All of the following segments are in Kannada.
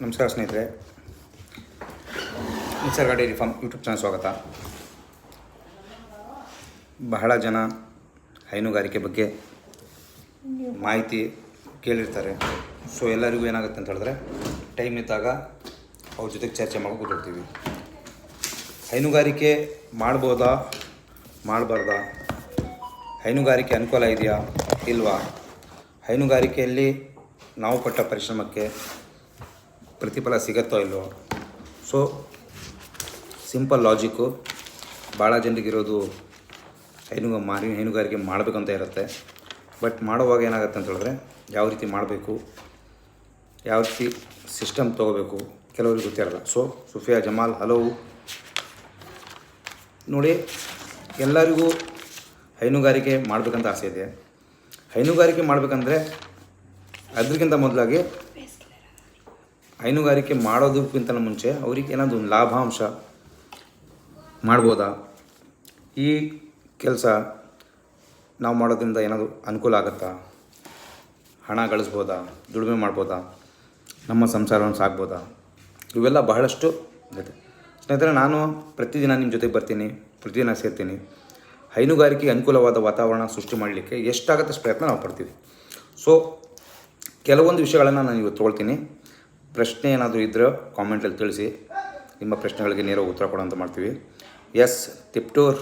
ನಮಸ್ಕಾರ ಸ್ನೇಹಿತರೆ. Nisarga dairy farm YouTube channel ಸ್ವಾಗತ. ಬಹಳ ಜನ ಹೈನುಗಾರಿಕೆ ಬಗ್ಗೆ ಮಾಹಿತಿ ಕೇಳಿರ್ತಾರೆ. ಸೊ ಎಲ್ಲರಿಗೂ ಏನಾಗುತ್ತೆ ಅಂತ ಹೇಳಿದ್ರೆ ಟೈಮ್ ಇದ್ದಾಗ ಅವ್ರ ಜೊತೆಗೆ ಚರ್ಚೆ ಮಾಡಿ ಕೂತಿರ್ತೀವಿ. ಹೈನುಗಾರಿಕೆ ಮಾಡ್ಬೋದಾ, ಮಾಡಬಾರ್ದಾ? ಹೈನುಗಾರಿಕೆ ಅನುಕೂಲ ಇದೆಯಾ, ಇಲ್ವಾ? ಹೈನುಗಾರಿಕೆಯಲ್ಲಿ ನಾವು ಪಟ್ಟ ಪರಿಶ್ರಮಕ್ಕೆ ಪ್ರತಿಫಲ ಸಿಗತ್ತೋ ಇಲ್ಲವೋ ಸೊ ಸಿಂಪಲ್ ಲಾಜಿಕ್ಕು ಭಾಳ ಜನರಿಗಿರೋದು ಹೈನು ಮಾರಿ, ಹೈನುಗಾರಿಕೆ ಮಾಡಬೇಕಂತ ಇರುತ್ತೆ. ಬಟ್ ಮಾಡುವಾಗ ಏನಾಗುತ್ತೆ ಅಂತ ಹೇಳಿದ್ರೆ, ಯಾವ ರೀತಿ ಮಾಡಬೇಕು, ಯಾವ ರೀತಿ ಸಿಸ್ಟಮ್ ತೊಗೋಬೇಕು, ಕೆಲವರಿಗೆ ಗೊತ್ತಿರಲ್ಲ. So Sufiya Jamal, hello. ನೋಡಿ, ಎಲ್ಲರಿಗೂ ಹೈನುಗಾರಿಕೆ ಮಾಡಬೇಕಂತ ಆಸೆ ಇದೆ. ಹೈನುಗಾರಿಕೆ ಮಾಡಬೇಕಂದ್ರೆ ಅದಕ್ಕಿಂತ ಮೊದಲಾಗಿ ಹೈನುಗಾರಿಕೆ ಮಾಡೋದಕ್ಕಿಂತ ಮುಂಚೆ ಅವ್ರಿಗೆ ಏನಾದರೂ ಒಂದು ಲಾಭಾಂಶ ಮಾಡ್ಬೋದಾ? ಈ ಕೆಲಸ ನಾವು ಮಾಡೋದ್ರಿಂದ ಏನಾದರೂ ಅನುಕೂಲ ಆಗುತ್ತಾ? ಹಣ ಗಳಿಸ್ಬೋದಾ? ದುಡಿಮೆ ಮಾಡ್ಬೋದಾ? ನಮ್ಮ ಸಂಸಾರವನ್ನು ಸಾಕ್ಬೋದಾ? ಇವೆಲ್ಲ ಬಹಳಷ್ಟು ಇದೆ. ಸ್ನೇಹಿತರೆ, ನಾನು ಪ್ರತಿದಿನ ನಿಮ್ಮ ಜೊತೆಗೆ ಬರ್ತೀನಿ, ಪ್ರತಿದಿನ ಸೇರ್ತೀನಿ. ಹೈನುಗಾರಿಕೆಗೆ ಅನುಕೂಲವಾದ ವಾತಾವರಣ ಸೃಷ್ಟಿ ಮಾಡಲಿಕ್ಕೆ ಎಷ್ಟಾಗತ್ತಷ್ಟು ಪ್ರಯತ್ನ ನಾವು ಪಡ್ತೀವಿ. ಸೊ ಕೆಲವೊಂದು ವಿಷಯಗಳನ್ನು ನಾನು ಇವತ್ತು ತೊಗೊಳ್ತೀನಿ. ಪ್ರಶ್ನೆ ಏನಾದರೂ ಇದ್ದರೆ ಕಾಮೆಂಟಲ್ಲಿ ತಿಳಿಸಿ. ನಿಮ್ಮ ಪ್ರಶ್ನೆಗಳಿಗೆ ನೇರ ಉತ್ತರ ಕೊಡೋಂತ ಮಾಡ್ತೀವಿ. ಎಸ್ ತಿಪ್ಟೂರ್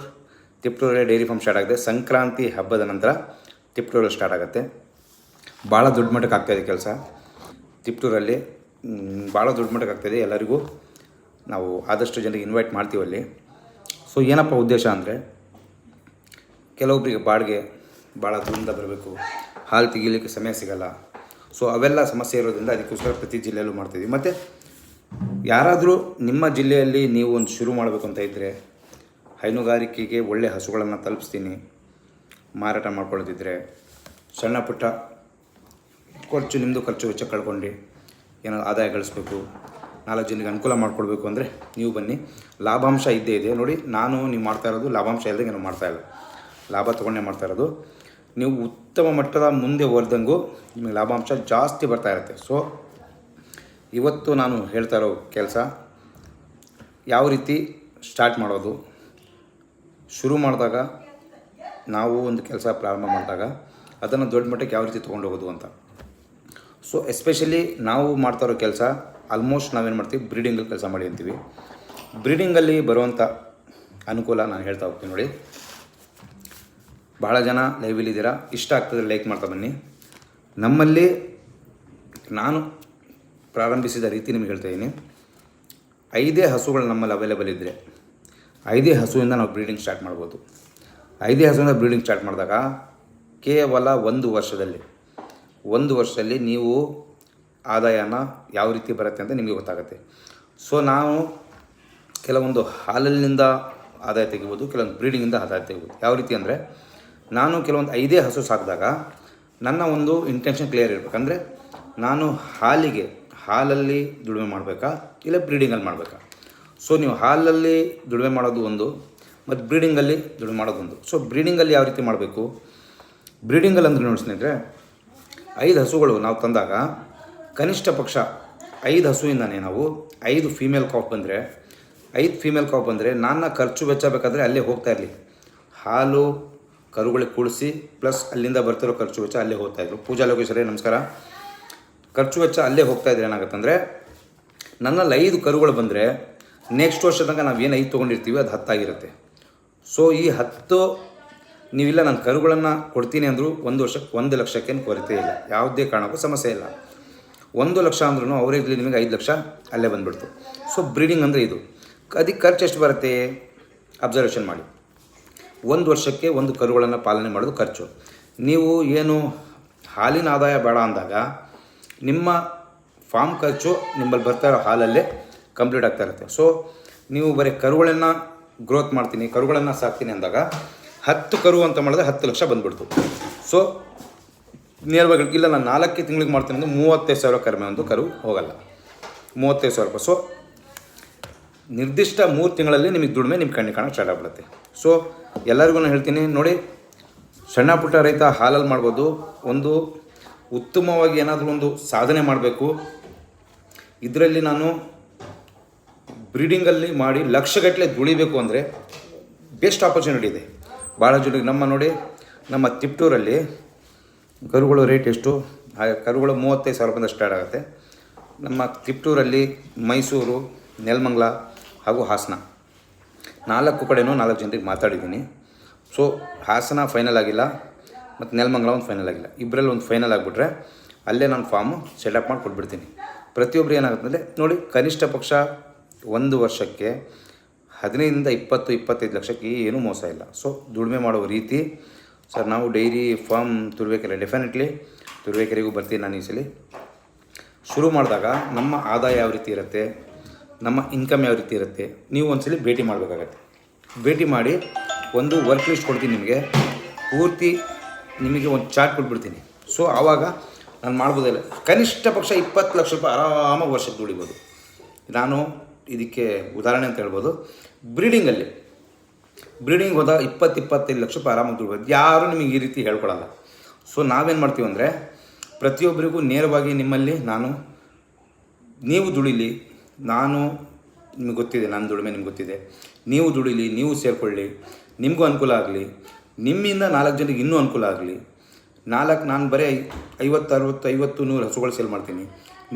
ತಿಪ್ಟೂರಲ್ಲಿ ಡೈರಿ ಫಾರ್ಮ್ ಸ್ಟಾರ್ಟ್ ಆಗಿದೆ. ಸಂಕ್ರಾಂತಿ ಹಬ್ಬದ ನಂತರ ತಿಪ್ಟೂರಲ್ಲಿ ಸ್ಟಾರ್ಟ್ ಆಗುತ್ತೆ. ಭಾಳ ದೊಡ್ಡ ಮಟ್ಟಕ್ಕೆ ಆಗ್ತಾಯಿದೆ ಕೆಲಸ. ತಿಪ್ಟೂರಲ್ಲಿ ಭಾಳ ದೊಡ್ಡ ಮಟ್ಟಕ್ಕೆ ಆಗ್ತಾಯಿದೆ ಎಲ್ಲರಿಗೂ ನಾವು ಆದಷ್ಟು ಜನರಿಗೆ ಇನ್ವೈಟ್ ಮಾಡ್ತೀವಿ ಅಲ್ಲಿ. ಸೊ ಏನಪ್ಪ ಉದ್ದೇಶ ಅಂದರೆ ಕೆಲವೊಬ್ಬರಿಗೆ ಬಾಡಿಗೆ ಭಾಳ ದೂರದಿಂದ ಬರಬೇಕು. ಹಾಲು ತೆಗಿಲಿಕ್ಕೆ ಸಮಯ ಸಿಗಲ್ಲ. ಸೊ ಅವೆಲ್ಲ ಸಮಸ್ಯೆ ಇರೋದ್ರಿಂದ ಅದಕ್ಕೋಸ್ಕರ ಪ್ರತಿ ಜಿಲ್ಲೆಯಲ್ಲೂ ಮಾಡ್ತಿದ್ವಿ. ಮತ್ತು ಯಾರಾದರೂ ನಿಮ್ಮ ಜಿಲ್ಲೆಯಲ್ಲಿ ನೀವು ಒಂದು ಶುರು ಮಾಡಬೇಕು ಅಂತ ಇದ್ದರೆ ಹೈನುಗಾರಿಕೆಗೆ ಒಳ್ಳೆ ಹಸುಗಳನ್ನು ತಲುಪಿಸ್ತೀನಿ. ಮಾರಾಟ ಮಾಡ್ಕೊಳ್ಳೋದಿದ್ರೆ ಸಣ್ಣ ಪುಟ್ಟ ಖರ್ಚು ನಿಮ್ಮದು ಖರ್ಚು ವೆಚ್ಚ ಕಳ್ಕೊಂಡು ಏನೋ ಆದಾಯ ಗಳಿಸ್ಬೇಕು. ನಾಲ್ಕು ಜನಕ್ಕೆ ಅನುಕೂಲ ಮಾಡಿಕೊಡ್ಬೇಕು ಅಂದರೆ ನೀವು ಬನ್ನಿ. ಲಾಭಾಂಶ ಇದ್ದೇ ಇದೆ. ನೋಡಿ, ನಾನು ನೀವು ಮಾಡ್ತಾ ಇರೋದು ಲಾಭಾಂಶ ಇಲ್ಲದೆ ನಾನು ಮಾಡ್ತಾ ಇಲ್ಲ. ಲಾಭ ತೊಗೊಂಡೇ ಮಾಡ್ತಾ ಇರೋದು. ನೀವು ಉತ್ತಮ ಮಟ್ಟದ ಮುಂದೆ ಹೋದಂಗೂ ನಿಮಗೆ ಲಾಭಾಂಶ ಜಾಸ್ತಿ ಬರ್ತಾ ಇರುತ್ತೆ. ಸೊ ಇವತ್ತು ನಾನು ಹೇಳ್ತಾ ಇರೋ ಕೆಲಸ, ಯಾವ ರೀತಿ ಸ್ಟಾರ್ಟ್ ಮಾಡೋದು? ಶುರು ಮಾಡಿದಾಗ ನಾವು ಒಂದು ಕೆಲಸ ಪ್ರಾರಂಭ ಮಾಡಿದಾಗ ಅದನ್ನು ದೊಡ್ಡ ಮಟ್ಟಕ್ಕೆ ಯಾವ ರೀತಿ ತೊಗೊಂಡು ಹೋಗೋದು ಅಂತ. ಸೊ ಎಸ್ಪೆಷಲಿ ನಾವು ಮಾಡ್ತಾ ಇರೋ ಕೆಲಸ ಆಲ್ಮೋಸ್ಟ್ ನಾವೇನು ಮಾಡ್ತೀವಿ? ಬ್ರೀಡಿಂಗಲ್ಲಿ ಕೆಲಸ ಮಾಡಿ ಅಂತೀವಿ. ಬ್ರೀಡಿಂಗಲ್ಲಿ ಬರುವಂಥ ಅನುಕೂಲ ನಾನು ಹೇಳ್ತಾ ಹೋಗ್ತೀನಿ ನೋಡಿ. ಭಾಳ ಜನ ಲೈವಲ್ಲಿ ಇದ್ದೀರಾ ಇಷ್ಟ ಆಗ್ತದೆ ಲೈಕ್ ಮಾಡ್ತಾ ಬನ್ನಿ. ನಮ್ಮಲ್ಲಿ ನಾನು ಪ್ರಾರಂಭಿಸಿದ ರೀತಿ ನಿಮಗೆ ಹೇಳ್ತಾ ಇದ್ದೀನಿ ಐದೇ ಹಸುಗಳು ನಮ್ಮಲ್ಲಿ ಅವೈಲೇಬಲ್ ಇದ್ದರೆ ಐದೇ ಹಸುವಿಂದ ನಾವು ಬ್ರೀಡಿಂಗ್ ಸ್ಟಾರ್ಟ್ ಮಾಡ್ಬೋದು. ಐದೇ ಹಸುವಿಂದ ಬ್ರೀಡಿಂಗ್ ಸ್ಟಾರ್ಟ್ ಮಾಡಿದಾಗ ಕೇವಲ ಒಂದು ವರ್ಷದಲ್ಲಿ ಒಂದು ವರ್ಷದಲ್ಲಿ ನೀವು ಆದಾಯನ ಯಾವ ರೀತಿ ಬರುತ್ತೆ ಅಂತ ನಿಮಗೆ ಗೊತ್ತಾಗುತ್ತೆ. ಸೊ ನಾವು ಕೆಲವೊಂದು ಹಾಲಲ್ಲಿಂದ ಆದಾಯ ತೆಗಿಬೋದು, ಕೆಲವೊಂದು ಬ್ರೀಡಿಂಗಿಂದ ಆದಾಯ ತೆಗಿಬೋದು. ಯಾವ ರೀತಿ ಅಂದರೆ ನಾನು ಕೆಲವೊಂದು ಐದೇ ಹಸು ಸಾಕಿದಾಗ ನನ್ನ ಒಂದು ಇಂಟೆನ್ಷನ್ ಕ್ಲಿಯರ್ ಇರಬೇಕಂದ್ರೆ ನಾನು ಹಾಲಿಗೆ, ಹಾಲಲ್ಲಿ ದುಡಿಮೆ ಮಾಡಬೇಕಾ? ಇಲ್ಲ ಬ್ರೀಡಿಂಗಲ್ಲಿ ಮಾಡಬೇಕಾ? ಸೊ ನೀವು ಹಾಲಲ್ಲಿ ದುಡಿಮೆ ಮಾಡೋದು ಒಂದು, ಮತ್ತು ಬ್ರೀಡಿಂಗಲ್ಲಿ ದುಡಿಮೆ ಮಾಡೋದು ಒಂದು. ಸೊ ಬ್ರೀಡಿಂಗಲ್ಲಿ ಯಾವ ರೀತಿ ಮಾಡಬೇಕು? ಬ್ರೀಡಿಂಗಲ್ಲಿ ಅಂದ್ರೆ ನೋಡಿ ಸ್ನೇಹಿತರೆ, ಐದು ಹಸುಗಳು ನಾವು ತಂದಾಗ ಕನಿಷ್ಠ ಪಕ್ಷ ಐದು ಹಸುವಿಂದನೇ ನಾವು ಐದು ಫೀಮೇಲ್ ಕಾಫ್ ಬಂದರೆ, ಐದು ಫೀಮೇಲ್ ಕಾಫ್ ಬಂದರೆ ನನ್ನ ಖರ್ಚು ವೆಚ್ಚ ಬೇಕಾದರೆ ಅಲ್ಲೇ ಹೋಗ್ತಾ ಇರಲಿ. ಹಾಲು ಕರುಗಳಿಗೆ ಕೂಡಿಸಿ ಪ್ಲಸ್ ಅಲ್ಲಿಂದ ಬರ್ತಿರೋ ಖರ್ಚು ವೆಚ್ಚ ಅಲ್ಲೇ ಹೋಗ್ತಾಯಿದ್ರು ಪೂಜಾ ಲೋಕೇಶ್ವರೇ, ನಮಸ್ಕಾರ. ಖರ್ಚು ವೆಚ್ಚ ಅಲ್ಲೇ ಹೋಗ್ತಾ ಇದ್ರೆ ಏನಾಗುತ್ತೆ ಅಂದರೆ ನನ್ನಲ್ಲಿ ಐದು ಕರುಗಳು ಬಂದರೆ ನೆಕ್ಸ್ಟ್ ವರ್ಷ ತನಕ ನಾವು ಏನು ಐದು ತೊಗೊಂಡಿರ್ತೀವಿ, ಅದು ಹತ್ತಾಗಿರುತ್ತೆ. ಸೊ ಈ ಹತ್ತು, ನೀವಿಲ್ಲ, ನಾನು ಕರುಗಳನ್ನು ಕೊಡ್ತೀನಿ ಅಂದರೂ ಒಂದು ವರ್ಷಕ್ಕೆ ಒಂದು ಲಕ್ಷಕ್ಕೇನು ಕೊರತೆ ಇಲ್ಲ. ಯಾವುದೇ ಕಾರಣಕ್ಕೂ ಸಮಸ್ಯೆ ಇಲ್ಲ. ಒಂದು ಲಕ್ಷ ಅಂದ್ರೂ ಅವರೇಜ್ಲಿ ನಿಮಗೆ ಐದು ಲಕ್ಷ ಅಲ್ಲೇ ಬಂದುಬಿಡ್ತು. ಸೊ ಬ್ರೀಡಿಂಗ್ ಅಂದರೆ ಇದು. ಅದಕ್ಕೆ ಖರ್ಚು ಎಷ್ಟು ಬರುತ್ತೆ? ಅಬ್ಸರ್ವೇಷನ್ ಮಾಡಿ. ಒಂದು ವರ್ಷಕ್ಕೆ ಒಂದು ಕರುಗಳನ್ನು ಪಾಲನೆ ಮಾಡೋದು ಖರ್ಚು. ನೀವು ಏನು ಹಾಲಿನ ಆದಾಯ ಬೇಡ ಅಂದಾಗ ನಿಮ್ಮ ಫಾರ್ಮ್ ಖರ್ಚು ನಿಮ್ಮಲ್ಲಿ ಬರ್ತಾ ಇರೋ ಹಾಲಲ್ಲೇ ಕಂಪ್ಲೀಟ್ ಆಗ್ತಾ ಇರುತ್ತೆ. ಸೊ ನೀವು ಬರೀ ಕರುಗಳನ್ನು ಗ್ರೋತ್ ಮಾಡ್ತೀನಿ, ಕರುಗಳನ್ನು ಸಾಕ್ತೀನಿ ಅಂದಾಗ ಹತ್ತು ಕರು ಅಂತ ಮಾಡಿದ್ರೆ ಹತ್ತು ಲಕ್ಷ ಬಂದ್ಬಿಡ್ತು. ಸೊ ನೇರವಾಗಿ ಇಲ್ಲ, ನಾನು ನಾಲ್ಕೇ ತಿಂಗಳಿಗೆ ಮಾಡ್ತೀನಿ ಅಂದರೆ ಮೂವತ್ತೈದು ಸಾವಿರ ಕಡಿಮೆ ಒಂದು ಕರು ಹೋಗಲ್ಲ. ಮೂವತ್ತೈದು ಸಾವಿರ ರೂಪಾಯಿ. ಸೊ ನಿರ್ದಿಷ್ಟ ಮೂರು ತಿಂಗಳಲ್ಲಿ ನಿಮಗೆ ದುಡಿಮೆ ನಿಮ್ಮ ಕಣ್ಣಿಗೆ ಕಾಣಕ್ಕೆ ಸ್ಟಾರ್ಟ್ ಆಗ್ಬಿಡುತ್ತೆ. ಸೊ ಎಲ್ಲರಿಗೂ ನಾನು ಹೇಳ್ತೀನಿ, ನೋಡಿ, ಸಣ್ಣ ಪುಟ್ಟ ರೈತ ಹಾಲಲ್ಲಿ ಮಾಡ್ಬೋದು. ಒಂದು ಉತ್ತಮವಾಗಿ ಏನಾದರೂ ಒಂದು ಸಾಧನೆ ಮಾಡಬೇಕು. ಇದರಲ್ಲಿ ನಾನು ಬ್ರೀಡಿಂಗಲ್ಲಿ ಮಾಡಿ ಲಕ್ಷಗಟ್ಟಲೆ ದುಳಿಬೇಕು ಅಂದರೆ ಬೆಸ್ಟ್ ಆಪರ್ಚುನಿಟಿ ಇದೆ. ಭಾಳ ಜನರಿಗೆ ನಮ್ಮ ನೋಡಿ, ನಮ್ಮ ತಿಪ್ಟೂರಲ್ಲಿ ಕರುಗಳು ರೇಟ್ ಎಷ್ಟು? ಹಾಗೆ ಕರುಗಳು ಮೂವತ್ತೈದು ಸಾವಿರ ಸ್ಟಾರ್ಟ್ ಆಗುತ್ತೆ. ನಮ್ಮ ತಿಪ್ಟೂರಲ್ಲಿ ಮೈಸೂರು, ನೆಲಮಂಗಲ ಹಾಗೂ ಹಾಸನ. ನಾಲ್ಕು ಕಡೆನೂ ನಾಲ್ಕು ಜನರಿಗೆ ಮಾತಾಡಿದ್ದೀನಿ. ಸೊ ಹಾಸನ ಫೈನಲ್ ಆಗಿಲ್ಲ, ಮತ್ತು ನೆಲಮಂಗಲ ಒಂದು ಫೈನಲ್ ಆಗಿಲ್ಲ. ಇಬ್ಬರಲ್ಲಿ ಒಂದು ಫೈನಲ್ ಆಗಿಬಿಟ್ರೆ ಅಲ್ಲೇ ನಾನು ಫಾರ್ಮು ಸೆಟಪ್ ಮಾಡಿ ಕೊಟ್ಬಿಡ್ತೀನಿ ಪ್ರತಿಯೊಬ್ಬರು ಏನಾಗುತ್ತೆ ನೋಡಿ, ಕನಿಷ್ಠ ಪಕ್ಷ ಒಂದು ವರ್ಷಕ್ಕೆ ಹದಿನೈದರಿಂದ ಇಪ್ಪತ್ತು, ಇಪ್ಪತ್ತೈದು ಲಕ್ಷಕ್ಕೆ ಏನೂ ಮೋಸ ಇಲ್ಲ. ಸೊ ದುಡಿಮೆ ಮಾಡೋ ರೀತಿ ಸರ್ ನಾವು ಡೈರಿ ಫಾರ್ಮ್ ತುರುವೇಕೆರೆ ಡೆಫಿನೆಟ್ಲಿ ತುರುವೇಕೆರೆಗೂ ಬರ್ತೀನಿ ನಾನು ಈ ಸಲ. ಶುರು ಮಾಡಿದಾಗ ನಮ್ಮ ಆದಾಯ ಯಾವ ರೀತಿ ಇರುತ್ತೆ? ನಮ್ಮ ಇನ್ಕಮ್ ಯಾವ ರೀತಿ ಇರುತ್ತೆ, ನೀವು ಒಂದ್ಸಲಿ ಭೇಟಿ ಮಾಡಬೇಕಾಗತ್ತೆ. ಭೇಟಿ ಮಾಡಿ ಒಂದು ವರ್ಕ್ ಲಿಸ್ಟ್ ಕೊಡ್ತೀನಿ ನಿಮಗೆ. ಪೂರ್ತಿ ನಿಮಗೆ ಒಂದು ಚಾರ್ಟ್ ಕೊಟ್ಬಿಡ್ತೀನಿ. ಸೊ ಆವಾಗ ನಾನು ಮಾಡ್ಬೋದಿಲ್ಲ, ಕನಿಷ್ಠ ಪಕ್ಷ ಇಪ್ಪತ್ತು ಲಕ್ಷ ರೂಪಾಯಿ ಆರಾಮಾಗಿ ವರ್ಷಕ್ಕೆ ದುಡಿಬೋದು. ನಾನು ಇದಕ್ಕೆ ಉದಾಹರಣೆ ಅಂತ ಹೇಳ್ಬೋದು. ಬ್ರೀಡಿಂಗಲ್ಲಿ ಬ್ರೀಡಿಂಗ್ ಹೋದಾಗ ಇಪ್ಪತ್ತು, ಇಪ್ಪತ್ತೈದು ಲಕ್ಷ ರೂಪಾಯಿ ಆರಾಮಾಗಿ ದುಡಿಬೋದು. ಯಾರೂ ನಿಮಗೆ ಈ ರೀತಿ ಹೇಳ್ಕೊಡಲ್ಲ ಸೊ ನಾವೇನು ಮಾಡ್ತೀವಿ ಅಂದರೆ, ಪ್ರತಿಯೊಬ್ಬರಿಗೂ ನೇರವಾಗಿ ನಿಮ್ಮಲ್ಲಿ ನಾನು, ನೀವು ದುಡಿಲಿ ನಾನು ನಿಮಗೆ ಗೊತ್ತಿದೆ, ನನ್ನ ದುಡಿಮೆ ನಿಮ್ಗೆ ಗೊತ್ತಿದೆ. ನೀವು ದುಡಿಲಿ, ನೀವು ಸೇರಿಕೊಳ್ಳಿ, ನಿಮಗೂ ಅನುಕೂಲ ಆಗಲಿ, ನಿಮ್ಮಿಂದ ನಾಲ್ಕು ಜನರಿಗೆ ಇನ್ನೂ ಅನುಕೂಲ ಆಗಲಿ, ನಾಲ್ಕು, ನಾನು ಬರೀ ಐವತ್ತು, ಅರವತ್ತು, ಐವತ್ತು, ನೂರು ಹಸುಗಳು ಸೇಲ್ ಮಾಡ್ತೀನಿ.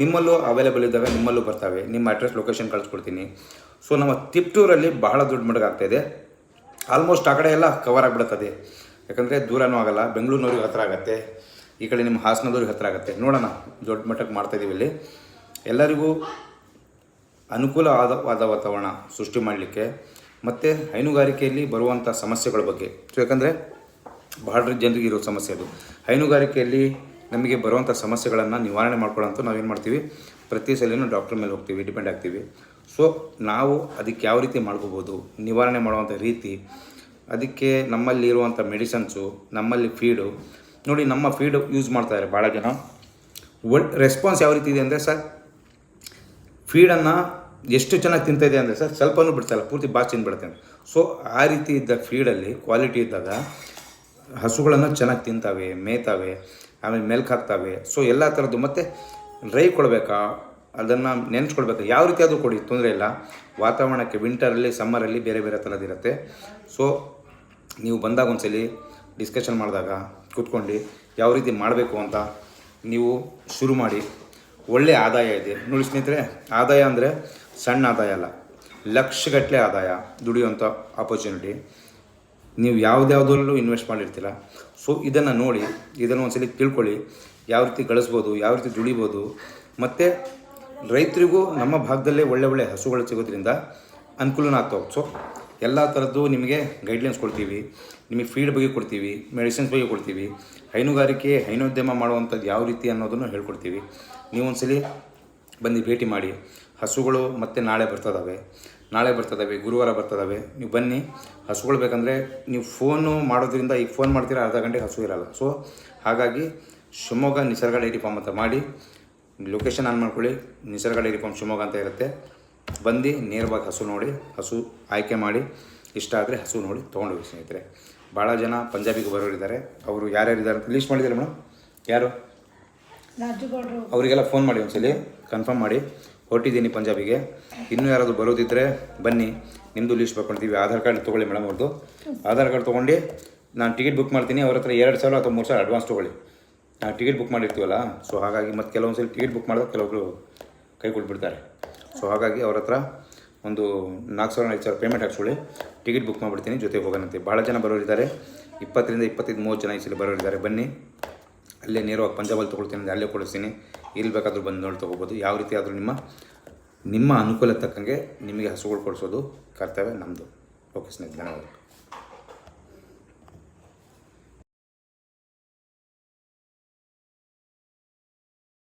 ನಿಮ್ಮಲ್ಲೂ ಅವೈಲೇಬಲ್ ಇದ್ದಾವೆ, ನಿಮ್ಮಲ್ಲೂ ಬರ್ತವೆ, ನಿಮ್ಮ ಅಡ್ರೆಸ್ ಲೊಕೇಶನ್ ಕಳಿಸ್ಕೊಡ್ತೀನಿ. ಸೊ ನಮ್ಮ ತಿಪ್ಟೂರಲ್ಲಿ ಬಹಳ ದೊಡ್ಡ ಮಡಗಾಗ್ತಾ ಇದೆ. ಆಲ್ಮೋಸ್ಟ್ ಆ ಕಡೆ ಎಲ್ಲ ಕವರ್ ಆಗಿಬಿಡುತ್ತದೆ. ಯಾಕಂದರೆ ದೂರನೂ ಆಗಲ್ಲ, ಬೆಂಗಳೂರಿನವ್ರಿಗೆ ಹತ್ರ ಆಗುತ್ತೆ. ಈ ಕಡೆ ನಿಮ್ಮ ಹಾಸನದವ್ರಿಗೆ ಹತ್ರ ಆಗುತ್ತೆ. ನೋಡೋಣ, ದೊಡ್ಡ ಮಟ್ಟಕ್ಕೆ ಮಾಡ್ತಾಯಿದ್ದೀವಿ ಇಲ್ಲಿ. ಎಲ್ಲರಿಗೂ ಅನುಕೂಲವಾದ ವಾತಾವರಣ ಸೃಷ್ಟಿ ಮಾಡಲಿಕ್ಕೆ ಮತ್ತು ಹೈನುಗಾರಿಕೆಯಲ್ಲಿ ಬರುವಂಥ ಸಮಸ್ಯೆಗಳ ಬಗ್ಗೆ. ಯಾಕಂದರೆ ಬಹಳ ಜನರಿಗೆ ಇರೋ ಸಮಸ್ಯೆ ಅದು. ಹೈನುಗಾರಿಕೆಯಲ್ಲಿ ನಮಗೆ ಬರುವಂಥ ಸಮಸ್ಯೆಗಳನ್ನು ನಿವಾರಣೆ ಮಾಡ್ಕೊಳ್ಳೋಂಥ ನಾವೇನು ಮಾಡ್ತೀವಿ? ಪ್ರತಿ ಸಲನೂ ಡಾಕ್ಟ್ರ್ ಮೇಲೆ ಹೋಗ್ತೀವಿ ಡಿಪೆಂಡ್ ಆಗ್ತೀವಿ. ಸೊ ನಾವು ಅದಕ್ಕೆ ಯಾವ ರೀತಿ ಮಾಡ್ಕೋಬೋದು? ನಿವಾರಣೆ ಮಾಡುವಂಥ ರೀತಿ, ಅದಕ್ಕೆ ನಮ್ಮಲ್ಲಿ ಇರುವಂಥ ಮೆಡಿಸನ್ಸು ನಮ್ಮಲ್ಲಿ ಫೀಡು ನೋಡಿ, ನಮ್ಮ ಫೀಡು ಯೂಸ್ ಮಾಡ್ತಾರೆ ಭಾಳ ಜನ. ಒಳ್ ರೆಸ್ಪಾನ್ಸ್ ಯಾವ ರೀತಿ ಇದೆ ಅಂದರೆ ಸರ್ ಫೀಡನ್ನು ಎಷ್ಟು ಚೆನ್ನಾಗಿ ತಿಂತಾಯಿದೆ ಅಂದರೆ ಸರ್ ಸ್ವಲ್ಪನೂ ಬಿಡ್ತಾಯಿಲ್ಲ ಪೂರ್ತಿ ಬಾಚ್ ಅಂತ. ಸೊ ಆ ರೀತಿ ಇದ್ದ ಫೀಡಲ್ಲಿ ಕ್ವಾಲಿಟಿ ಇದ್ದಾಗ ಹಸುಗಳನ್ನು ಚೆನ್ನಾಗಿ ತಿಂತಾವೆ, ಮೇಯ್ತಾವೆ, ಆಮೇಲೆ ಮೆಲ್ಕ್ ಹಾಕ್ತಾವೆ. ಸೊ ಎಲ್ಲ ಥರದ್ದು ಮತ್ತು ಡ್ರೈ ಕೊಡಬೇಕಾ? ಅದನ್ನು ನೆನೆಸ್ಕೊಳ್ಬೇಕು? ಯಾವ ರೀತಿ ಆದರೂ ಕೊಡಿ, ತೊಂದರೆ ಇಲ್ಲ. ವಾತಾವರಣಕ್ಕೆ ವಿಂಟರಲ್ಲಿ ಸಮ್ಮರಲ್ಲಿ ಬೇರೆ ಬೇರೆ ಥರದಿರುತ್ತೆ ಸೊ ನೀವು ಬಂದಾಗ ಒಂದ್ಸಲಿ ಡಿಸ್ಕಷನ್ ಮಾಡಿದಾಗ ಕೂತ್ಕೊಂಡು ಯಾವ ರೀತಿ ಮಾಡಬೇಕು ಅಂತ ನೀವು ಶುರು ಮಾಡಿ. ಒಳ್ಳೆಯ ಆದಾಯ ಇದೆ. ನೋಡಿ ಸ್ನೇಹಿತರೆ, ಆದಾಯ ಅಂದರೆ ಸಣ್ಣ ಆದಾಯ ಅಲ್ಲ ಲಕ್ಷಗಟ್ಟಲೆ ಆದಾಯ ದುಡಿಯುವಂಥ ಆಪರ್ಚುನಿಟಿ ನೀವು ಯಾವುದ್ಯಾವುದರಲ್ಲೂ ಇನ್ವೆಸ್ಟ್ ಮಾಡಿರ್ತೀರ. ಸೊ ಇದನ್ನು ನೋಡಿ, ಇದನ್ನು ಒಂದ್ಸಲಿ ತಿಳ್ಕೊಳ್ಳಿ. ಯಾವ ರೀತಿ ಗಳಿಸ್ಬೋದು, ಯಾವ ರೀತಿ ದುಡಿಬೋದು. ಮತ್ತು ರೈತರಿಗೂ ನಮ್ಮ ಭಾಗದಲ್ಲೇ ಒಳ್ಳೆ ಒಳ್ಳೆ ಹಸುಗಳು ಸಿಗೋದ್ರಿಂದ ಅನುಕೂಲನ ಆಗ್ತಾ ಸೊ ಎಲ್ಲ ಥರದ್ದು ನಿಮಗೆ ಗೈಡ್ಲೈನ್ಸ್ ಕೊಡ್ತೀವಿ. ನಿಮಗೆ ಫೀಡ್ ಬಗ್ಗೆ ಕೊಡ್ತೀವಿ ಮೆಡಿಸಿನ್ಸ್ ಬಗ್ಗೆ ಕೊಡ್ತೀವಿ. ಹೈನುಗಾರಿಕೆ, ಹೈನೋದ್ಯಮ ಮಾಡುವಂಥದ್ದು ಯಾವ ರೀತಿ ಅನ್ನೋದನ್ನು ಹೇಳ್ಕೊಡ್ತೀವಿ. ನೀವು ಒಂದ್ಸಲಿ ಬಂದು ಭೇಟಿ ಮಾಡಿ. ಹಸುಗಳು ಮತ್ತೆ ನಾಳೆ ಬರ್ತದವೆ. ನಾಳೆ ಬರ್ತದವೆ ಗುರುವಾರ ಬರ್ತದವೆ. ನೀವು ಬನ್ನಿ. ಹಸುಗಳು ಬೇಕಂದರೆ ನೀವು ಫೋನು ಮಾಡೋದ್ರಿಂದ ಈಗ ಫೋನ್ ಮಾಡ್ತೀರಾ ಅರ್ಧ ಗಂಟೆ ಹಸು ಇರಲ್ಲ. ಸೊ ಹಾಗಾಗಿ ಶಿವಮೊಗ್ಗ ನಿಸರ್ಗ ಡೈರಿ ಫಾರ್ಮ್ ಅಂತ ಮಾಡಿ ಲೊಕೇಶನ್ ಆನ್ ಮಾಡ್ಕೊಳ್ಳಿ. ನಿಸರ್ಗ ಡೈರಿ ಫಾರ್ಮ್ ಶಿವಮೊಗ್ಗ ಅಂತ ಇರುತ್ತೆ. ಬಂದು ನೇರವಾಗಿ ಹಸು ನೋಡಿ ಹಸು ಆಯ್ಕೆ ಮಾಡಿ ಇಷ್ಟ ಆದರೆ ಹಸು ನೋಡಿ ತೊಗೊಂಡೋಗಿ ಸ್ನೇಹಿತರೆ. ಭಾಳ ಜನ ಪಂಜಾಬಿಗೆ ಬರೋರಿದ್ದಾರೆ. ಅವರು ಯಾರ್ಯಾರು ಇದ್ದಾರೆ ಅಂತ ಲೀಸ್ಟ್ ಮಾಡಿದ್ದಾರೆ ಮೇಡಮ್ ಯಾರು? ಅವರಿಗೆಲ್ಲ ಫೋನ್ ಮಾಡಿ ಒಂದ್ಸಲಿ. ಕನ್ಫರ್ಮ್ ಮಾಡಿ. ಹೊರಟಿದ್ದೀನಿ ಪಂಜಾಬಿಗೆ. ಇನ್ನೂ ಯಾರಾದರೂ ಬರೋದಿದ್ದರೆ ಬನ್ನಿ. ನಿಮ್ಮದು ಲೀಸ್ಟ್ ಬರ್ಕೊಳ್ತೀವಿ ಆಧಾರ್ ಕಾರ್ಡ್ ತೊಗೊಳ್ಳಿ ಮೇಡಮ್ ಅವ್ರದ್ದು ಆಧಾರ್ ಕಾರ್ಡ್ ತೊಗೊಂಡು ನಾನು ಟಿಕೆಟ್ ಬುಕ್ ಮಾಡ್ತೀನಿ. ಅವ್ರ ಹತ್ರ ಎರಡು ಸಾವಿರ ಅಥವಾ ಮೂರು ಸಾವಿರ ಅಡ್ವಾನ್ಸ್ ತೊಗೊಳ್ಳಿ. ನಾನು ಟಿಕೆಟ್ ಬುಕ್ ಮಾಡಿರ್ತೀವಲ್ಲ? ಸೊ ಹಾಗಾಗಿ ಮತ್ತು ಕೆಲವೊಂದು ಸಲ ಟಿಕೆಟ್ ಬುಕ್ ಮಾಡಿದಾಗ ಕೆಲವೊಬ್ಬರು ಕೈ ಕೊಟ್ಬಿಡ್ತಾರೆ. ಸೊ ಹಾಗಾಗಿ ಅವ್ರ ಹತ್ರ ಒಂದು ನಾಲ್ಕು ಸಾವಿರ, ಐದು ಸಾವಿರ ಪೇಮೆಂಟ್ ಹಾಕ್ಸ್ಕೊಳ್ಳಿ. ಟಿಕೆಟ್ ಬುಕ್ ಮಾಡಿಬಿಡ್ತೀನಿ. ಜೊತೆಗೆ ಹೋಗೋಣಂತೆ ಭಾಳ ಜನ ಬರೋರಿದ್ದಾರೆ. ಇಪ್ಪತ್ತರಿಂದ ಇಪ್ಪತ್ತೈದು, ಮೂವತ್ತು ಜನ ಈ ಸಲ ಬರೋರಿದ್ದಾರೆ. ಬನ್ನಿ. ಅಲ್ಲೇ ನೇರವಾಗಿ ಪಂಜಾಬಲ್ಲಿ ತೊಗೊಳ್ತೀನಿ ಅಲ್ಲೇ ಕೊಡಿಸ್ತೀನಿ. ಎಲ್ಲಿ ಬೇಕಾದರೂ ಬಂದು ನೋಡಿ ತೊಗೋಬೋದು. ಯಾವ ರೀತಿ ಆದರೂ ನಿಮ್ಮ ನಿಮ್ಮ ಅನುಕೂಲ ತಕ್ಕಂಗೆ ನಿಮಗೆ ಹಸುಗಳು ಕೊಡಿಸೋದು ಕರ್ತವ್ಯ ನಮ್ಮದು ಓಕೆ ಸ್ನೇಹಿತರೆ ಧನ್ಯವಾದ